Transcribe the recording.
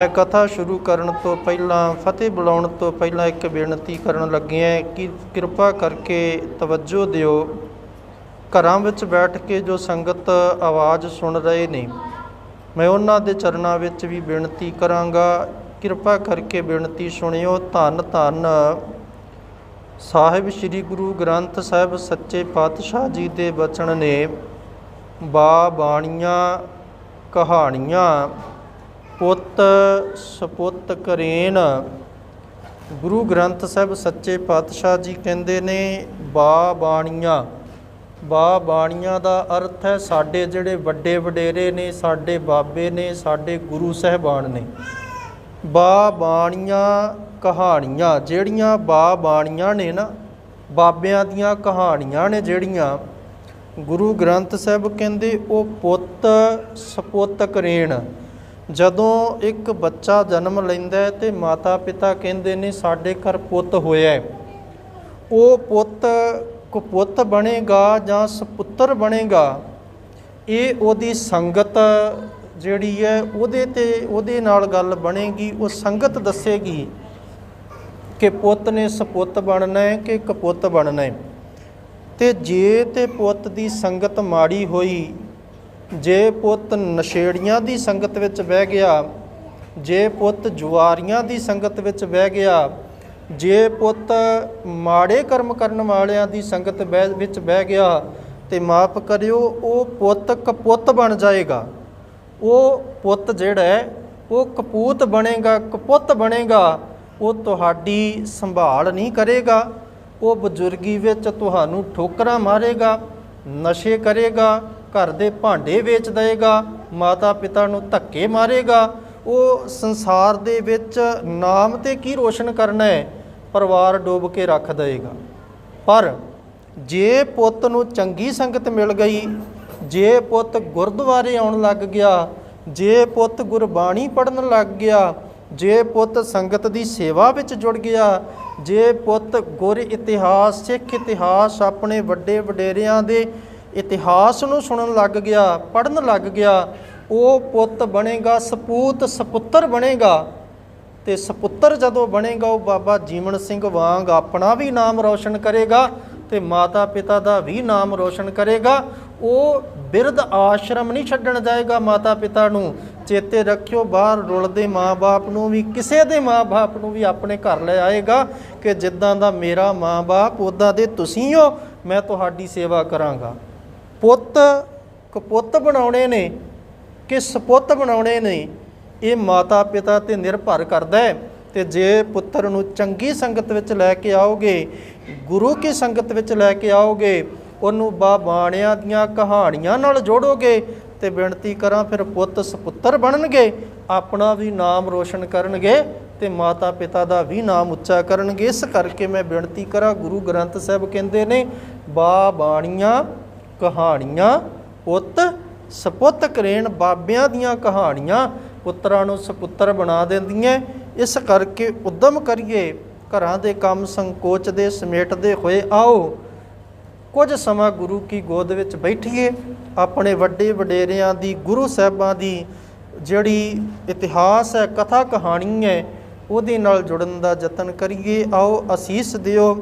ਮੈਂ ਕਥਾ ਸ਼ੁਰੂ ਕਰਨ ਤੋਂ ਪਹਿਲਾਂ, ਫਤਿਹ ਬੁਲਾਉਣ ਤੋਂ ਪਹਿਲਾਂ ਇੱਕ ਬੇਨਤੀ ਕਰਨ ਲੱਗੇ ਹਾਂ ਕਿ ਕਿਰਪਾ ਕਰਕੇ ਤਵੱਜੋ ਦਿਓ। ਘਰਾਂ ਵਿੱਚ ਬੈਠ ਕੇ ਜੋ ਸੰਗਤ ਆਵਾਜ਼ ਸੁਣ ਰਹੇ ਨੇ, ਮੈਂ ਉਹਨਾਂ ਦੇ ਚਰਨਾਂ ਵਿੱਚ ਵੀ ਬੇਨਤੀ ਕਰਾਂਗਾ। ਕਿਰਪਾ ਕਰਕੇ ਬੇਨਤੀ ਸੁਣਿਓ। ਧੰਨ ਧੰਨ ਸਾਹਿਬ ਸ੍ਰੀ ਗੁਰੂ ਗ੍ਰੰਥ ਸਾਹਿਬ ਸੱਚੇ ਪਾਤਸ਼ਾਹ ਜੀ ਦੇ ਬਚਨ ਨੇ ਬਾ ਬਾਣੀਆਂ ਕਹਾਣੀਆਂ ਪੁੱਤ ਸਪੁੱਤ ਕਰੇਨ। ਗੁਰੂ ਗ੍ਰੰਥ ਸਾਹਿਬ ਸੱਚੇ ਪਾਤਸ਼ਾਹ ਜੀ ਕਹਿੰਦੇ ਨੇ, ਬਾ ਬਾਣੀਆਂ। ਬਾ ਬਾਣੀਆਂ ਦਾ ਅਰਥ ਹੈ ਸਾਡੇ ਜਿਹੜੇ ਵੱਡੇ ਵਡੇਰੇ ਨੇ, ਸਾਡੇ ਬਾਬੇ ਨੇ, ਸਾਡੇ ਗੁਰੂ ਸਾਹਿਬਾਨ ਨੇ। ਬਾ ਬਾਣੀਆਂ ਕਹਾਣੀਆਂ, ਜਿਹੜੀਆਂ ਬਾ ਬਾਣੀਆਂ ਨੇ ਨਾ, ਬਾਬਿਆਂ ਦੀਆਂ ਕਹਾਣੀਆਂ ਨੇ ਜਿਹੜੀਆਂ, ਗੁਰੂ ਗ੍ਰੰਥ ਸਾਹਿਬ ਕਹਿੰਦੇ, ਉਹ ਪੁੱਤ ਸਪੁੱਤ ਕਰੇਣ ਜਦੋਂ ਇੱਕ ਬੱਚਾ ਜਨਮ ਲੈਂਦਾ ਹੈ ਤੇ ਮਾਤਾ ਪਿਤਾ ਕਹਿੰਦੇ ਨੇ, ਸਾਡੇ ਘਰ ਪੁੱਤ ਹੋਇਆ ਹੈ। ਉਹ ਪੁੱਤ ਕੁਪੁੱਤ ਬਣੇਗਾ ਜਾਂ ਸੁਪੁੱਤਰ ਬਣੇਗਾ, ਇਹ ਉਹਦੀ ਸੰਗਤ ਜਿਹੜੀ ਹੈ, ਉਹਦੇ ਤੇ ਉਹਦੇ ਨਾਲ ਗੱਲ ਬਣੇਗੀ, ਉਹ ਸੰਗਤ ਦੱਸੇਗੀ ਕਿ ਪੁੱਤ ਨੇ ਸਪੁੱਤ ਬਣਨਾ ਹੈ ਕਿ ਕਪੁੱਤ ਬਣਨਾ ਹੈ। ਤੇ ਜੇ ਤੇ ਪੁੱਤ ਦੀ ਸੰਗਤ ਮਾੜੀ ਹੋਈ ਜੇ ਪੁੱਤ ਨਸ਼ੇੜੀਆਂ ਦੀ ਸੰਗਤ ਵਿੱਚ ਬਹਿ ਗਿਆ, ਜੇ ਪੁੱਤ ਜੁਆਰੀਆਂ ਦੀ ਸੰਗਤ ਵਿੱਚ ਬਹਿ ਗਿਆ, ਜੇ ਪੁੱਤ ਮਾੜੇ ਕਰਮ ਕਰਨ ਵਾਲਿਆਂ ਦੀ ਸੰਗਤ ਬਹਿ- ਵਿੱਚ ਬਹਿ ਗਿਆ, ਤੇ ਮਾਫ ਕਰਿਓ, ਉਹ ਪੁੱਤ ਕਪੁੱਤ ਬਣ ਜਾਏਗਾ। ਉਹ ਪੁੱਤ ਜਿਹੜਾ ਹੈ, ਉਹ ਕਪੂਤ ਬਣੇਗਾ, ਕਪੁੱਤ ਬਣੇਗਾ, ਉਹ ਤੁਹਾਡੀ ਸੰਭਾਲ ਨਹੀਂ ਕਰੇਗਾ। ਉਹ ਬਜ਼ੁਰਗੀ ਵਿੱਚ ਤੁਹਾਨੂੰ ਠੋਕਰਾਂ ਮਾਰੇਗਾ, ਨਸ਼ੇ ਕਰੇਗਾ ਘਰ ਦੇ ਭਾਂਡੇ ਵੇਚ ਦੇਗਾ ਮਾਤਾ ਪਿਤਾ ਨੂੰ ਧੱਕੇ ਮਾਰੇਗਾ। ਉਹ ਸੰਸਾਰ ਦੇ ਵਿੱਚ ਨਾਮ ਤੇ ਕੀ ਰੋਸ਼ਨ ਕਰਨਾ ਹੈ? ਪਰਿਵਾਰ ਡੋਬ ਕੇ ਰੱਖ ਦੇਗਾ ਪਰ ਜੇ ਪੁੱਤ ਨੂੰ ਚੰਗੀ ਸੰਗਤ ਮਿਲ ਗਈ, ਜੇ ਪੁੱਤ ਗੁਰਦੁਆਰੇ ਆਉਣ ਲੱਗ ਗਿਆ, ਜੇ ਪੁੱਤ ਗੁਰਬਾਣੀ ਪੜਨ ਲੱਗ ਗਿਆ, ਜੇ ਪੁੱਤ ਸੰਗਤ ਦੀ ਸੇਵਾ ਵਿੱਚ ਜੁੜ ਗਿਆ, ਜੇ ਪੁੱਤ ਗੁਰ ਇਤਿਹਾਸ, ਸਿੱਖ ਇਤਿਹਾਸ ਆਪਣੇ ਵੱਡੇ ਵਡੇਰਿਆਂ ਦੇ ਇਤਿਹਾਸ ਨੂੰ ਸੁਣਨ ਲੱਗ ਗਿਆ ਪੜਨ ਲੱਗ ਗਿਆ, ਉਹ ਪੁੱਤ ਬਣੇਗਾ, ਸਪੂਤ ਸਪੁੱਤਰ ਬਣੇਗਾ ਤੇ ਸਪੁੱਤਰ ਜਦੋਂ ਬਣੇਗਾ, ਉਹ ਬਾਬਾ ਜੀਵਨ ਸਿੰਘ ਵਾਂਗ ਆਪਣਾ ਵੀ ਨਾਮ ਰੌਸ਼ਨ ਕਰੇਗਾ ਤੇ ਮਾਤਾ ਪਿਤਾ ਦਾ ਵੀ ਨਾਮ ਰੌਸ਼ਨ ਕਰੇਗਾ। ਉਹ ਬਿਰਧ ਆਸ਼ਰਮ ਨਹੀਂ ਛੱਡਣ ਜਾਏਗਾ ਮਾਤਾ ਪਿਤਾ ਨੂੰ। ਚੇਤੇ ਰੱਖਿਓ, ਬਾਹਰ ਰੁਲਦੇ ਮਾਂ-ਬਾਪ ਨੂੰ ਵੀ, ਕਿਸੇ ਦੇ ਮਾਂ-ਬਾਪ ਨੂੰ ਵੀ ਆਪਣੇ ਘਰ ਲੈ ਆਏਗਾ ਕਿ ਜਿੱਦਾਂ ਦਾ ਮੇਰਾ ਮਾਂ-ਬਾਪ ਉਦਾਂ ਦੇ ਤੁਸੀਂ ਹੋ, ਮੈਂ ਤੁਹਾਡੀ ਸੇਵਾ ਕਰਾਂਗਾ। ਪੁੱਤ ਕਪੁੱਤ ਬਣਾਉਣੇ ਨੇ ਕਿ ਸਪੁੱਤ ਬਣਾਉਣੇ ਨੇ, ਇਹ ਮਾਤਾ ਪਿਤਾ ਤੇ ਨਿਰਭਰ ਕਰਦਾ ਹੈ। ਤੇ ਜੇ ਪੁੱਤਰ ਨੂੰ ਚੰਗੀ ਸੰਗਤ ਵਿੱਚ ਲੈ ਕੇ ਆਓਗੇ, ਗੁਰੂ ਕੀ ਸੰਗਤ ਵਿੱਚ ਲੈ ਕੇ ਆਓਗੇ, ਉਹਨੂੰ ਬਾ ਬਾਣਿਆਂ ਦੀਆਂ ਕਹਾਣੀਆਂ ਨਾਲ ਜੋੜੋਗੇ ਤੇ ਬੇਨਤੀ ਕਰਾਂ ਫਿਰ ਪੁੱਤ ਸਪੁੱਤਰ ਬਣਨਗੇ, ਆਪਣਾ ਵੀ ਨਾਮ ਰੋਸ਼ਨ ਕਰਨਗੇ ਤੇ ਮਾਤਾ ਪਿਤਾ ਦਾ ਵੀ ਨਾਮ ਉੱਚਾ ਕਰਨਗੇ। ਇਸ ਕਰਕੇ ਮੈਂ ਬੇਨਤੀ ਕਰਾਂ, ਗੁਰੂ ਗ੍ਰੰਥ ਸਾਹਿਬ ਕਹਿੰਦੇ ਨੇ, ਬਾ ਬਾਣੀਆਂ ਕਹਾਣੀਆਂ, ਪੁੱਤ, ਸਪੁੱਤ ਕਰੇਣ ਬਾਬਿਆਂ ਦੀਆਂ ਕਹਾਣੀਆਂ ਪੁੱਤਰਾਂ ਨੂੰ ਸਪੁੱਤਰ ਬਣਾ ਦਿੰਦੀਆਂ ਇਸ ਕਰਕੇ ਉਦਮ ਕਰੀਏ, ਘਰਾਂ ਦੇ ਕੰਮ ਸੰਕੋਚ ਦੇ ਸਮੇਟਦੇ ਹੋਏ ਆਓ। ਕੁਝ ਸਮਾਂ ਗੁਰੂ ਕੀ ਗੋਦ ਵਿੱਚ ਬੈਠੀਏ। ਆਪਣੇ ਵੱਡੇ ਵਡੇਰਿਆਂ ਦੀ, ਗੁਰੂ ਸਾਹਿਬਾਂ ਦੀ ਜਿਹੜੀ ਇਤਿਹਾਸ ਹੈ ਕਥਾ ਕਹਾਣੀ ਹੈ ਉਹਦੇ ਨਾਲ ਜੁੜਨ ਦਾ ਯਤਨ ਕਰੀਏ। ਆਓ ਅਸੀਸ ਦਿਓ।